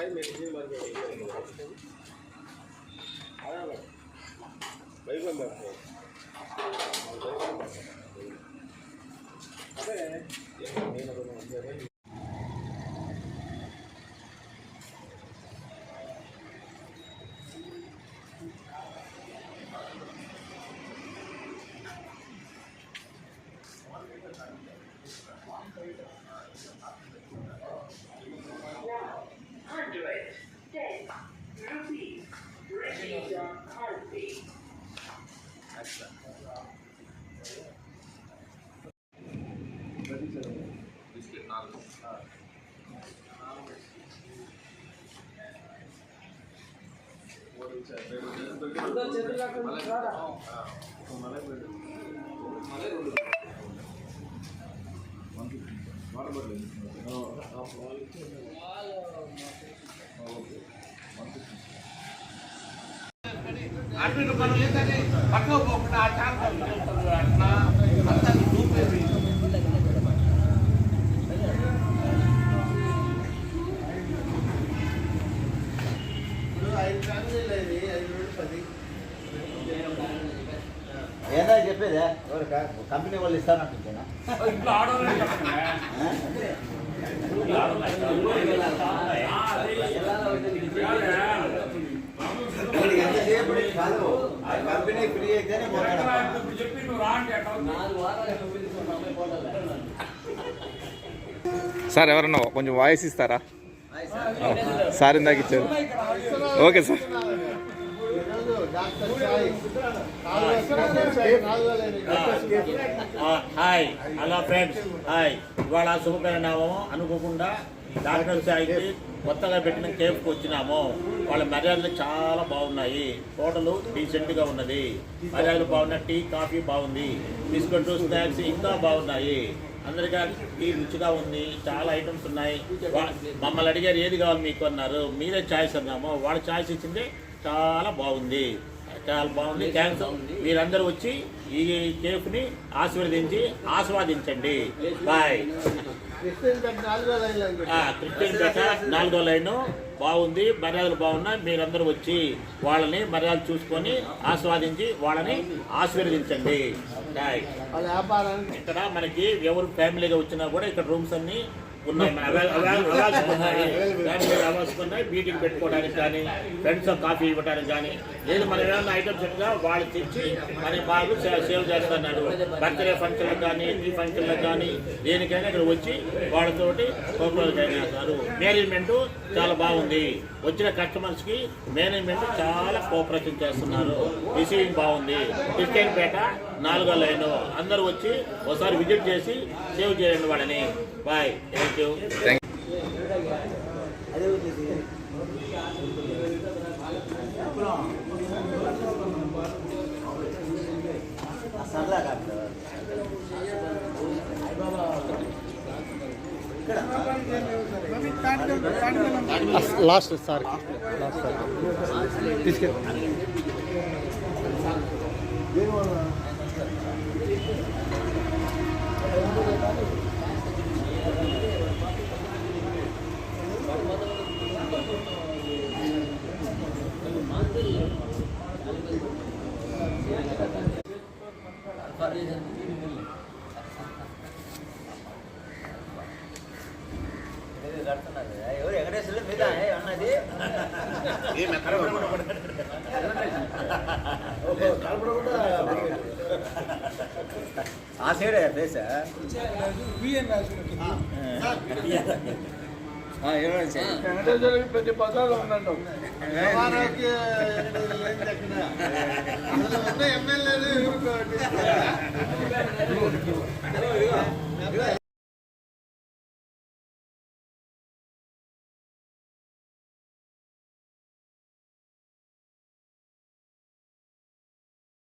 Oil medicine மருந்து அதான்? Bike number அதான். అటు పక్కకు పోకుండా ఆ అట్లా అంతా చూపేది కంపెనీ వాళ్ళు ఇంట్లో ఎంతసేపు కాదు కంపెనీ ఫ్రీ అయితేనే పోతాడు. ఇప్పుడు చెప్పి నువ్వు రా అంటే ఎట్లా సార్ ఎవరన్నా కొంచెం వాయిస్ ఇస్తారా? సార్ ఇందాక ఇచ్చారు. Okay sir. Hi hello friends. Hi. ఇవాళ శుభపరిణామం అనుకోకుండా డాక్టర్ సాయికి కొత్తగా పెట్టిన కేఫ్కి వచ్చినాము. వాళ్ళ మర్యాదలు చాలా బాగున్నాయి. హోటల్ డీసెంట్గా ఉన్నది. మర్యాదలు బాగున్నాయి టీ కాఫీ బాగుంది. బిస్కెట్ స్నాక్స్ ఇంకా బాగున్నాయి. అందరికీ టీ రుచిగా ఉంది. చాలా ఐటమ్స్ ఉన్నాయి. మమ్మల్ని అడిగారు ఏది కావాలి మీకు అన్నారు. మీరే ఛాయిస్ అన్నాము. వాళ్ళ ఛాయిస్ ఇచ్చింది చాలా బాగుంది. చాలా బాగుంది. థ్యాంక్స్ మీరందరూ వచ్చి ఈ కేఫ్ని ఆశీర్వదించి ఆస్వాదించండి. బాయ్ క్రిస్టియన్ పెట్టి నాలుగు లైన్. బాగుంది. మర్యాదలు బాగున్నాయి. మీరందరూ వచ్చి వాళ్ళని మర్యాదలు చూసుకొని ఆస్వాదించి వాళ్ళని ఆశీర్వదించండి. ఇక్కడ మనకి ఎవరు ఫ్యామిలీగా వచ్చినా కూడా ఇక్కడ రూమ్స్ అన్ని ఉన్నాయి మన అవైల- అవైల- అవర్స్ ఉన్నాయి మీటింగ్ పెట్టుకోవడానికి కానీ ఫ్రెండ్స్ కాఫీ ఇవ్వడానికి కానీ లేదు మన ఏమైనా ఐటమ్స్ ఉందా వాళ్ళు తెచ్చి మన బాగు సే- సేవ్ చేస్తున్నారు బర్త్డే ఫంక్షన్లకు కానీ ఈ ఫంక్షన్లకు కానీ దేనికైనా ఇక్కడ వచ్చి వాళ్ళతోటి కోపరాలు చేస్తారు. మేనేజ్మెంట్ చాలా బాగుంది. వచ్చిన కస్టమర్స్కి మేనేజ్మెంట్ చాలా కోఆపరేషన్ చేస్తున్నారు. రిసీవింగ్ బాగుంది. క్రిస్టియన్ పేట నాలుగో లైన్ అందరూ వచ్చి ఒకసారి విజిట్ చేసి సేవ్ చేయండి వాళ్ళని. Bye. Thank you. Last sir. Last sir. తీసుకెళ్ళి. ఎవరు వెంకటేశ్వర్లు మీద అన్నది ఆ సైడ్ ఫేస్ ప్రతి పదాలు ఉన్నట్టు ఎమ్మెల్యేలు